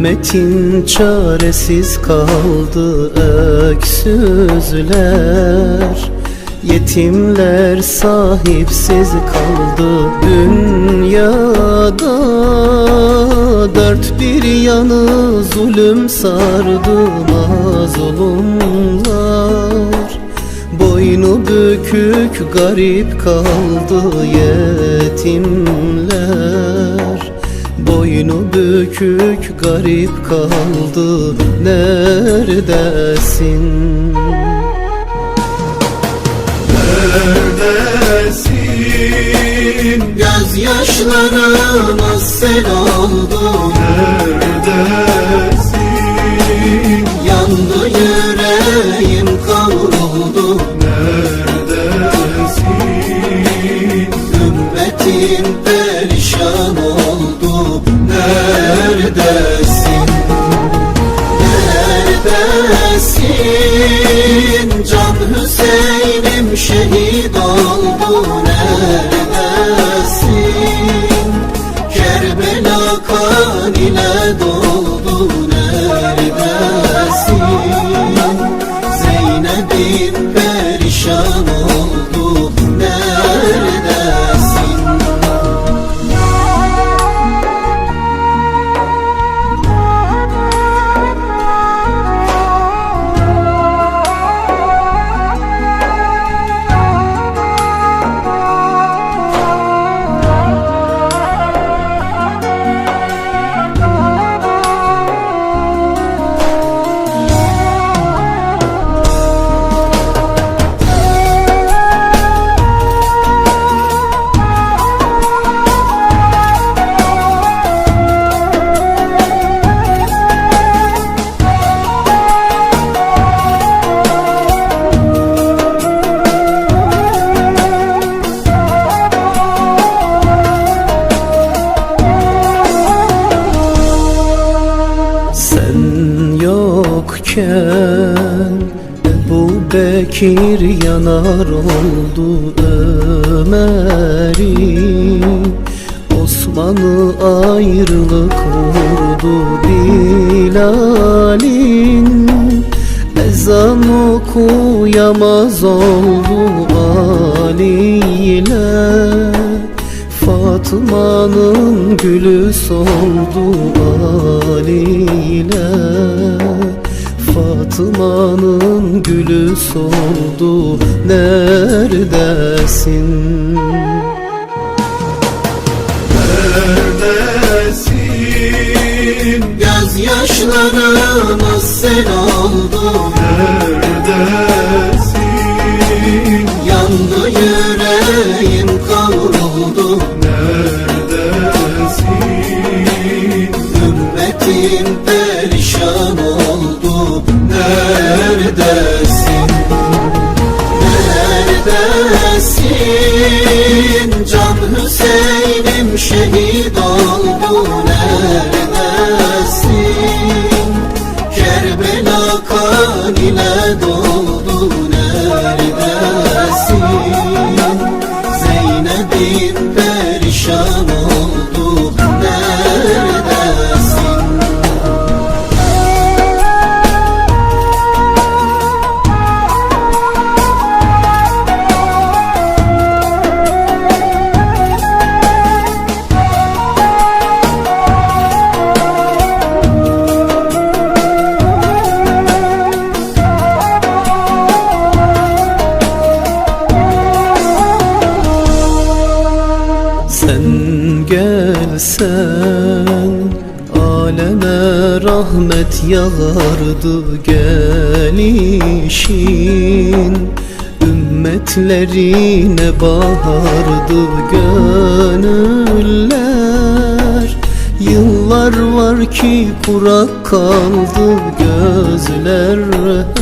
Ümmetin çaresiz kaldı öksüzler. Yetimler sahipsiz kaldı dünyada. Dört bir yanı zulüm sardı mazlumlar Boynu bükük garip kaldı yetimler Boynu bükük garip kaldı neredesin? Neredesin? Gözyaşlarımız sel oldu Neredesin? Yandı yüreğim kavruldu Neredesin? Neredesin? Can Hüseyin'im şehit oldu Neredesin? Kerbela kan ile doldu Neredesin? Zeynep'in perişan oldu Bekir yanar oldu Ömer'in Osman'ı ayrılık vurdu Bilal'in. Ezan okuyamaz oldu Ali ile Fatıma'nın gülü soldu Ali ile Fatıma'nın gülü soldu Neredesin? Neredesin? Gözyaşlarımız sel oldu Neredesin? Yandı yüreğim kavruldu Neredesin? Ümmetim Neredesin? Neredesin? Can Hüseyin'im şehit oldu Neredesin? Gelsen aleme rahmet yağardı gelişin. Ümmetlerine bahardı gönüller. Yıllar var ki kurak kaldı gözler hep.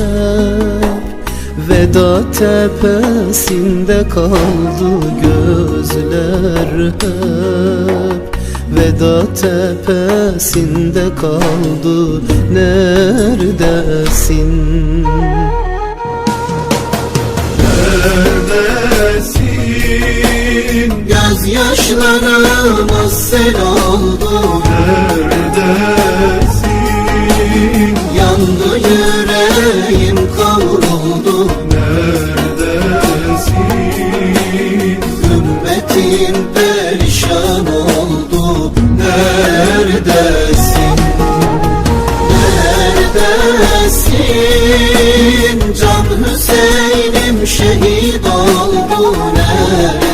Veda tepesinde kaldı gözler hep Veda tepesinde kaldı neredesin? Neredesin? Gözyaşlarımız sel oldu Neredesin? Yandı yüreğim Hüseyin, Can Hüseyin'im şehit oldu ne?